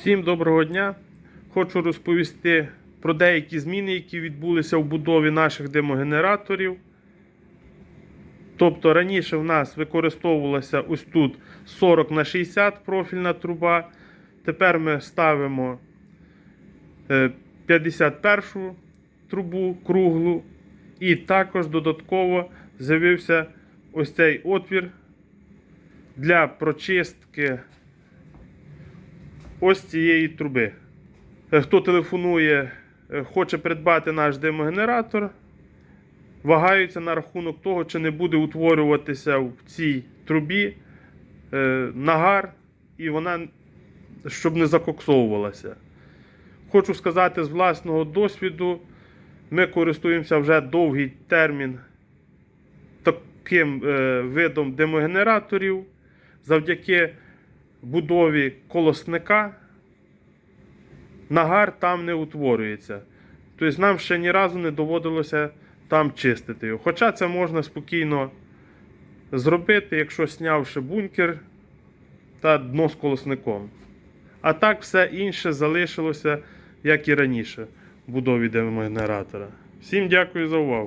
Всім доброго дня! Хочу розповісти про деякі зміни, які відбулися в будові наших димогенераторів. Тобто раніше в нас використовувалася ось тут 40 на 60 профільна труба. Тепер ми ставимо е, 51 трубу круглу. І також додатково з'явився ось цей отвір для прочистки ось цієї труби. Е, Хто телефонує, е, хоче придбати наш димогенератор, вагаються на рахунок того, чи не буде утворюватися в цій трубі е, нагар, і вона щоб не закоксовувалася. Хочу сказати з власного досвіду, ми користуємося вже довгий термін таким видом димогенераторів завдяки будові колосника нагар там не утворюється. Тобто нам ще ні разу не доводилося там чистити його. Хоча це можна спокійно зробити, якщо снявши бункер та дно з колосником. А так все інше залишилося, як і раніше в будові димогенератора. Всім дякую за увагу.